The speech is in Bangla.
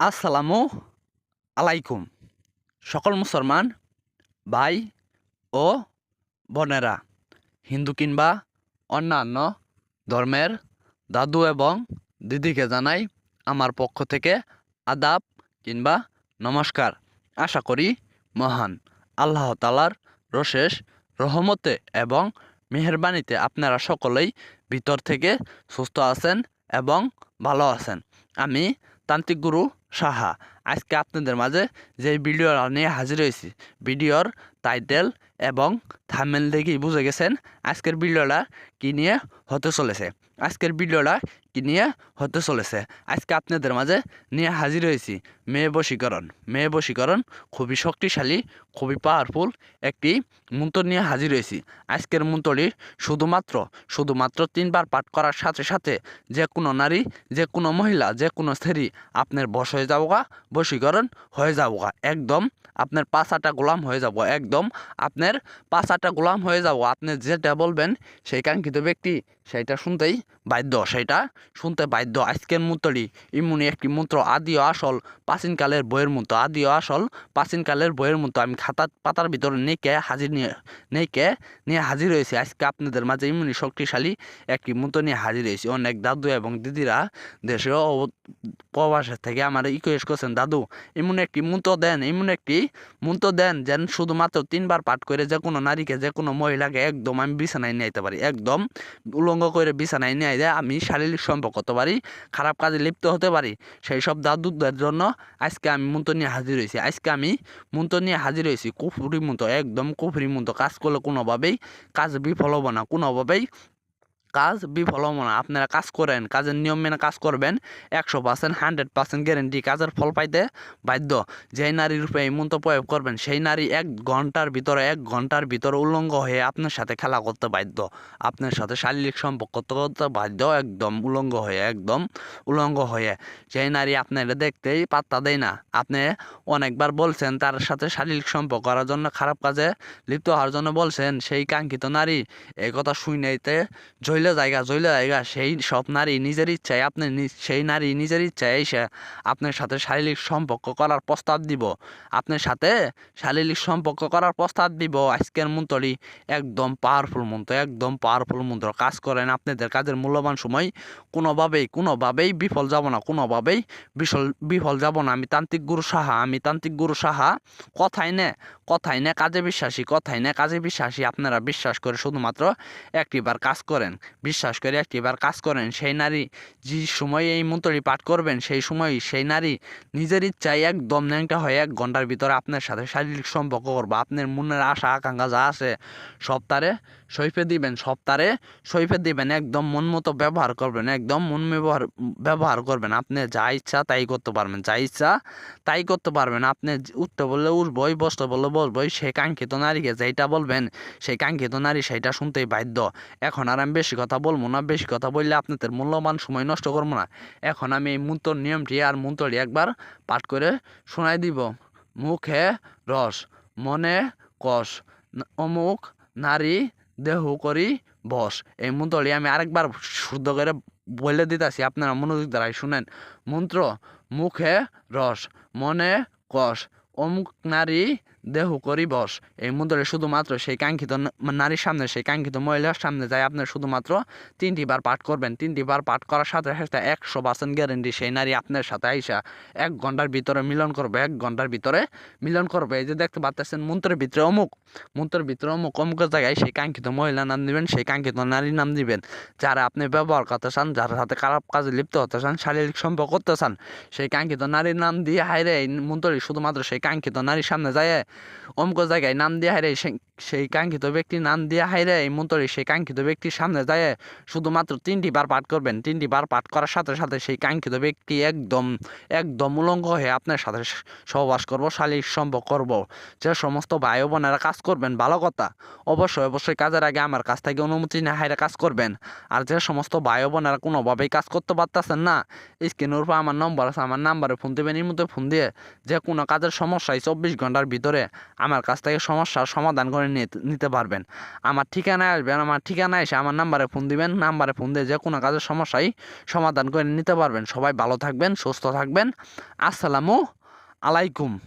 আসসালামু আলাইকুম, সকল মুসলমান, ভাই ও বোনেরা, হিন্দু কিংবা অন্যান্য ধর্মের দাদু এবং দিদিকে জানাই আমার পক্ষ থেকে আদাব কিংবা নমস্কার। আশা করি মহান আল্লাহ তালার রশেষ রহমতে এবং মেহরবানিতে আপনারা সকলেই ভিতর থেকে সুস্থ আছেন এবং ভালো আছেন। আমি তান্ত্রিক গুরু সাহা। আজকে আপনাদের মাঝে যে ভিডিওটা নিয়ে হাজির হয়েছি ভিডিওর টাইটেল এবং থামেল দেখেই বুঝে গেছেন আজকের ভিডিওটা কী নিয়ে হতে চলেছে। আজকের ভিডিওটা কী নিয়ে হতে চলেছে। আজকে আপনাদের মাঝে নিয়ে হাজির হয়েছি মেয়ে বশীকরণ। মেয়ে বশীকরণ খুবই শক্তিশালী, খুবই পাওয়ারফুল একটি মন্ত্র নিয়ে হাজির হয়েছি। আজকের মন্ত্রটি শুধুমাত্র শুধুমাত্র তিনবার পাঠ করার সাথে সাথে যে কোনো নারী যে কোনো মহিলা যে কোনো স্ত্রী আপনার বশ হয়ে গা বশীকরণ হয়ে গা একদম আপনার পাঁচাটা গোলাম হয়ে যাব, একদম। আপনার পাঁচাটা গোলাম হয়ে যাব। আপনি যেটা বলবেন, সেই কাঙ্ক্ষিত ব্যক্তি সেইটা শুনতেই বাধ্য সেটা শুনতে বাধ্য আজকের মন্ত্রটি ইমনি একটি মন্ত্র আদি ও আসল প্রাচীনকালের বইয়ের মতো আদি ও আসল প্রাচীনকালের বইয়ের মতো আমি খাতা পাতার ভিতরে নেকে হাজির নিয়ে নেকে নিয়ে হাজির হয়েছি। আজকে আপনাদের মাঝে ইমনি শক্তিশালী একটি মন্ত্র নিয়ে হাজির হয়েছি। অনেক দাদু এবং দিদিরা দেশে প্রবাসের থেকে আমার রিকোয়েস্ট করছেন, দাদু এমন একটি মন্ত্র দেন এমন একটি মন্ত্র দেন যেন শুধুমাত্র তিনবার পাঠ করে যে কোনো নারীকে, যে কোনো মহিলাকে একদম আমি বিছানায় নিয়ে যেতে পারি। একদম উলঙ্গ করে বিছানায় নিয়ে যায়, আমি শারীরিক সম্পর্ক হতে পারি, খারাপ কাজে লিপ্ত হতে পারি, সেই সব দাদুদের জন্য আজকে আমি মন্ত্র নিয়ে হাজির হয়েছি। আজকে আমি মন্ত্র নিয়ে হাজির হয়েছি, কুফুরি মতো একদম কুফুরি মতো কাজ করলে কোনোভাবেই, কাজ বিফল হব না, কোনোভাবেই কাজ বিফল হব না আপনারা কাজ করেন, কাজের নিয়ম মেনে কাজ করবেন, একশো পার্সেন্ট হান্ড্রেড পার্সেন্ট গ্যারেন্টি কাজের ফল পাইতে বাধ্য। যেই নারীর উপরে এই মন্ত্র প্রয়োগ করবেন, সেই নারী এক ঘণ্টার ভিতরে, এক ঘণ্টার ভিতরে উলঙ্গ হয়ে আপনার সাথে খেলা করতে বাধ্য। আপনার সাথে শারীরিক সম্পর্ক করতে করতে বাধ্য, একদম উলঙ্গ হয়ে, একদম উলঙ্গ হয়ে। সেই নারী আপনারা দেখতেই পাত্তা দেয় না। আপনি অনেকবার বলছেন, তার সাথে শারীরিক সম্পর্ক করার জন্য খারাপ কাজে লিপ্ত হওয়ার জন্য বলছেন, সেই কাঙ্ক্ষিত নারী এই কথা শুনেতে জইলে জায়গা জইলে জায়গা, সেই সব নারী নিজের ইচ্ছায় আপনি সেই নারী নিজের ইচ্ছায় এসে আপনার সাথে শারীরিক সম্পর্ক করার প্রস্তাব দিব। আপনার সাথে শারীরিক সম্পর্ক করার প্রস্তাব দিব। আজকের মন্ত্রটি একদম পাওয়ারফুল মন্ত্র, একদম পাওয়ারফুল মন্ত্র। কাজ করেন আপনাদের কাজের মূল্যবান সময়। কোনোভাবেই কোনোভাবেই বিফল যাব না, কোনোভাবেই বিফল বিফল যাব না। আমি তান্ত্রিক গুরু সাহা, আমি তান্ত্রিক গুরু সাহা। কথাই নে কথাই নে কাজে বিশ্বাসী, কথাই নে কাজে বিশ্বাসী। আপনারা বিশ্বাস করে শুধুমাত্র একটিবার কাজ করেন। বিশ্বাস করে একটিবার কাজ করেন। সেই নারী যে সময় এই মন্ত্রটি পাঠ করবেন, সেই সময় সেই নারী নিজের ইচ্ছায় একদম ন্যাংটা হয়ে এক ঘণ্টার ভিতরে আপনার সাথে শারীরিক সম্পর্ক করব। আপনার মনের আশা, আকাঙ্ক্ষা যা আছে সব তারে সইফে দিবেন সপ্তাহে সইফে দিবেন একদম মন মতো ব্যবহার করবেন, একদম মন ব্যবহার ব্যবহার করবেন। আপনি যা ইচ্ছা তাই করতে পারবেন, যা ইচ্ছা তাই করতে পারবেন। আপনি উঠতে বললে উঠবই, বসতে বললে বসবই সেই কাঙ্ক্ষিত নারীকে যেটা বলবেন, সেই কাঙ্ক্ষিত নারী সেইটা শুনতেই বাধ্য। এখন আর আমি বেশি কথা বলব না, বেশি কথা বললে আপনাদের মূল্যবান সময় নষ্ট করব না। এখন আমি এই মন্ত্র নিয়মটি আর মন্ত্রটি একবার পাঠ করে শোনাই দিব। মুখে রস, মনে কষ, অমুক নারী দেহ করি, বস। এই মন্ত্রটি আমি আরেকবার শুদ্ধ করে বলে দিতেছি, আপনারা মনোযোগ দ্বারাই শুনেন। মন্ত্র, মুখে রস, মনে কষ, অমুক নারী দেহ করি বস এই মন্ত্রটি শুধুমাত্র সেই কাঙ্ক্ষিত নারীর সামনে, সেই কাঙ্ক্ষিত মহিলার সামনে যায় আপনার শুধুমাত্র তিনটি বার পাঠ করবেন। তিনটি বার পাঠ করার সাথে সাথে একশো পার্সেন্ট গ্যারেন্টি সেই নারী আপনার সাথে আইসা এক ঘণ্টার ভিতরে মিলন করবে, এক ঘণ্টার ভিতরে মিলন করবে। এই যে দেখতে পাচ্ছেন মন্ত্রের ভিতরে অমুক, মন্ত্রের ভিতরে অমুক অমুকের জায়গায় সেই কাঙ্ক্ষিত মহিলা নাম দিবেন, সেই কাঙ্ক্ষিত নারীর নাম দিবেন। যারা আপনি ব্যবহার করতে চান, যার সাথে খারাপ কাজে লিপ্ত হতে চান, শারীরিক সম্পর্ক করতে চান, সেই কাঙ্ক্ষিত নারীর নাম দিয়ে হাইরে এই মন্ত্রটি শুধুমাত্র সেই কাঙ্ক্ষিত নারীর সামনে যায়। অমুক জায়গায় নাম দিয়ে হাইরে সেই- কাঙ্ক্ষিত ব্যক্তির নাম দিয়ে হাইরে এই মন্ত্রটি সেই কাঙ্ক্ষিত ব্যক্তির সামনে যায় শুধুমাত্র তিনটি বার পাঠ করবেন। তিনটি বার পাঠ করার সাথে সাথে সেই কাঙ্ক্ষিত ব্যক্তি একদম একদম উলঙ্গ হয়ে আপনার সাথে সহবাস করব শারীরিক সম্পর্ক করব। যে সমস্ত ভাই বোনেরা কাজ করবেন, ভালো কথা। অবশ্যই অবশ্যই কাজের আগে আমার কাছ থেকে অনুমতি না হাইরে কাজ করবেন। আর যে সমস্ত ভাই বোনেরা কোনোভাবেই কাজ করতে পারতেছেন না, স্ক্রিনের উপর আমার নম্বর আছে, আমার নাম্বারে ফোন দেবেন, এর মধ্যে ফোন দিয়ে যে কোনো কাজের সমস্যায় চব্বিশ ঘণ্টার ভিতরে আমার কাছ থেকে সমস্যার সমাধান করে নিতে- নিতে পারবেন। আমার ঠিকানায় আসবেন, আমার ঠিকানায় এসে আমার নাম্বারে ফোন দিবেন, নাম্বারে ফোন দিয়ে যে কোনো কাজের সমস্যাই সমাধান করে নিতে পারবেন। সবাই ভালো থাকবেন, সুস্থ থাকবেন। আসসালামু আলাইকুম।